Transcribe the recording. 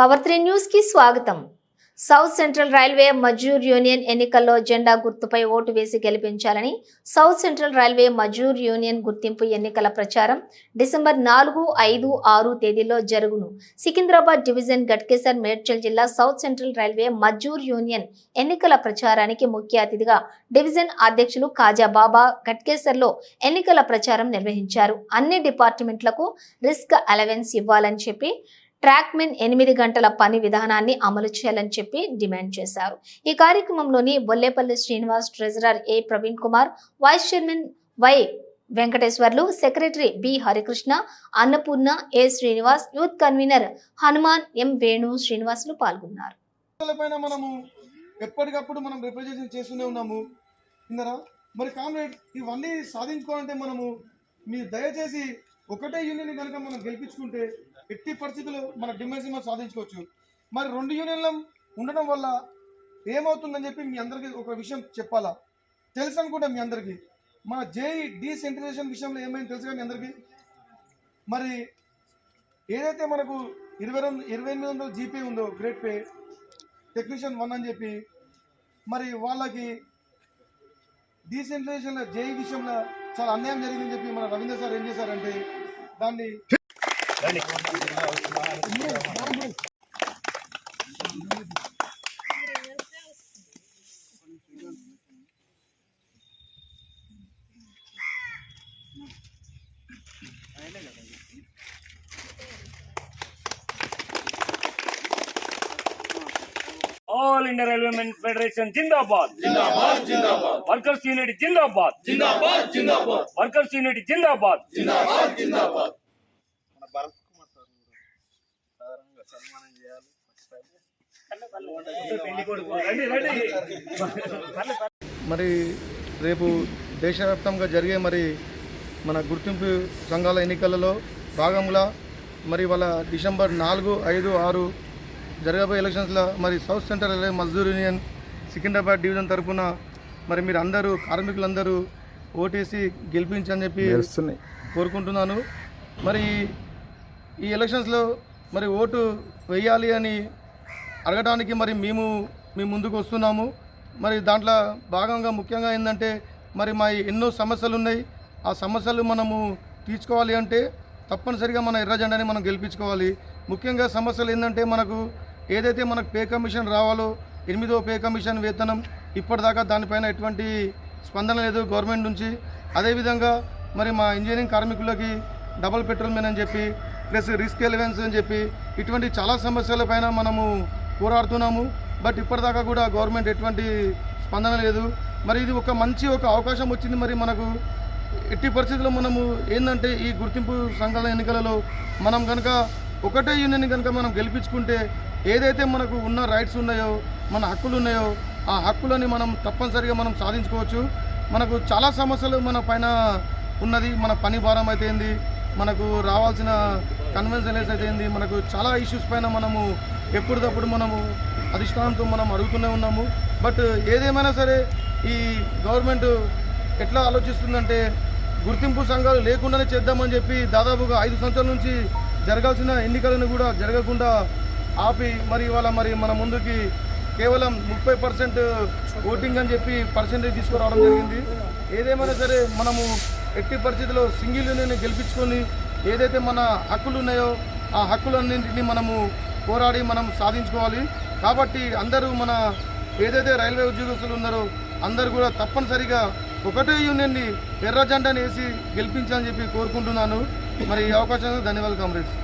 Power three న్యూస్కి స్వాగతం. South Central Railway Mazdoor union ఎన్నికల్లో జెండా గుర్తుపై ఓటు వేసి గెలిపించాలని South Central Railway Mazdoor union గుర్తింపు ఎన్నికల ప్రచారం డిసెంబర్ నాలుగు ఐదు ఆరు తేదీల్లో జరుగును. సికింద్రాబాద్ డివిజన్ గట్కేసర్ మేడ్చల్ జిల్లా South Central Railway Mazdoor union ఎన్నికల ప్రచారానికి ముఖ్య అతిథిగా డివిజన్ అధ్యక్షులు కాజాబాబా గట్కేసర్లో ఎన్నికల ప్రచారం నిర్వహించారు. అన్ని డిపార్ట్మెంట్లకు రిస్క్ అలవెన్స్ ఇవ్వాలని చెప్పి ట్రాక్మెన్ ఎనిమిది గంటల పని విధానాన్ని అమలు చేయాలని చెప్పి డిమాండ్ చేశారు. ఈ కార్యక్రమంలోని Bollepalli Srinivas treasurer A Praveen Kumar vice chairman Y Venkateswarlu secretary B Harikrishna Annapurna A Srinivas youth convener Hanuman M Venu Srinivasulu పాల్గొన్నారు. మనము ఎప్పటికప్పుడు మనం రిప్రజెంటేషన్ చేస్తూనే ఉన్నాము. మరి కామ్రేడ్ ఇవన్నీ సాధించుకోవాలంటే మనము మీరు దయచేసి ఒకటే యూనియన్ కనుక మనం గెలిపించుకుంటే ఎట్టి పరిస్థితులు మన డిమాండ్స్ మనం సాధించుకోవచ్చు. మరి రెండు యూనియన్లు ఉండడం వల్ల ఏమవుతుందని చెప్పి మీ అందరికీ ఒక విషయం చెప్పాలా? తెలుసు అనుకుంటా మీ అందరికీ. మన జేఈ డీసెంట్రలైజేషన్ విషయంలో ఏమైంది తెలుసు మీ అందరికీ? మరి ఏదైతే మనకు ఇరవై రెండు ఇరవై ఎనిమిది వందల జీపీ ఉందో గ్రేట్ పే టెక్నీషియన్ వన్ అని చెప్పి మరి వాళ్ళకి డీసెంట్రలైజేషన్ జేఈ విషయంలో చాలా అన్యాయం జరిగిందని చెప్పి మన రవీంద్ర సార్ ఏం చేశారంటే దాన్ని all India railway men federation zindabad zindabad zindabad workers unit zindabad zindabad zindabad workers unit zindabad రండి రండి మరి రేపు దేశవ్యాప్తంగా జరిగే మరి మన గుర్తింపు సంఘాల ఎన్నికలలో భాగంగా మరి వాళ్ళ డిసెంబర్ నాలుగు ఐదు ఆరు జరగబోయే ఎలక్షన్స్లో మరి South Central Railway Mazdoor union Secunderabad division తరఫున మరి మీరు అందరూ కార్మికులందరూ ఓటేసి గెలిపించని చెప్పి కోరుకుంటున్నాను. మరి ఈ ఎలక్షన్స్లో మరి ఓటు వేయాలి అని అడగడానికి మరి మేము మీ ముందుకు వస్తున్నాము. మరి దాంట్లో భాగంగా ముఖ్యంగా ఏంటంటే మరి మా ఎన్నో సమస్యలు ఉన్నాయి. ఆ సమస్యలు మనము తీర్చుకోవాలి అంటే తప్పనిసరిగా మన ఎర్ర జెండాని మనం గెలిపించుకోవాలి. ముఖ్యంగా సమస్యలు ఏంటంటే మనకు ఏదైతే మనకు పే కమిషన్ రావాలో ఎనిమిదో పే కమిషన్ వేతనం ఇప్పటిదాకా దానిపైన ఎటువంటి స్పందన లేదు గవర్నమెంట్ నుంచి. అదేవిధంగా మరి మా ఇంజనీరింగ్ కార్మికులకి డబల్ పెట్రోల్ మెన్ అని చెప్పి ప్లస్ రిస్క్ ఎలివెన్స్ అని చెప్పి ఇటువంటి చాలా సమస్యలపైన మనము పోరాడుతున్నాము. బట్ ఇప్పటిదాకా కూడా గవర్నమెంట్ ఎటువంటి స్పందన లేదు. మరి ఇది ఒక మంచి ఒక అవకాశం వచ్చింది మరి మనకు. ఎట్టి పరిస్థితుల్లో మనము ఏంటంటే ఈ గుర్తింపు సంఘాల ఎన్నికలలో మనం కనుక ఒకటే యూనియన్ కనుక మనం గెలిపించుకుంటే ఏదైతే మనకు ఉన్న రైట్స్ ఉన్నాయో మన హక్కులు ఉన్నాయో ఆ హక్కులని మనం తప్పనిసరిగా మనం సాధించుకోవచ్చు. మనకు చాలా సమస్యలు మన పైన ఉన్నది. మన పని భారం అయితే ఏంది? మనకు రావాల్సిన కన్వెన్షన్స్ అయితే ఏంది? మనకు చాలా ఇష్యూస్ పైన మనము ఎప్పటికప్పుడు మనము అధిష్టానంతో మనం అడుగుతూనే ఉన్నాము. బట్ ఏదేమైనా సరే ఈ గవర్నమెంట్ ఎట్లా ఆలోచిస్తుందంటే గుర్తింపు సంఘాలు లేకుండానే చేద్దామని చెప్పి దాదాపుగా ఐదు సంవత్సరాల నుంచి జరగాల్సిన ఎన్నికలను కూడా జరగకుండా ఆపి మరి ఇవాళ మరి మన ముందుకి కేవలం ముప్పై పర్సెంట్ ఓటింగ్ అని చెప్పి పర్సెంటేజ్ తీసుకురావడం జరిగింది. ఏదేమైనా సరే మనము ఎట్టి పరిస్థితిలో సింగిల్ యూనియన్ గెలిపించుకొని ఏదైతే మన హక్కులు ఉన్నాయో ఆ హక్కులన్నింటినీ మనము పోరాడి మనం సాధించుకోవాలి. కాబట్టి అందరూ మన ఏదైతే రైల్వే ఉద్యోగస్తులు ఉన్నారో అందరూ కూడా తప్పనిసరిగా ఒకటే యూనియన్ని ఎర్ర జెండాని వేసి గెలిపించాలని చెప్పి కోరుకుంటున్నాను. మరి ఈ అవకాశానికి ధన్యవాదాలు కామ్రేడ్స్.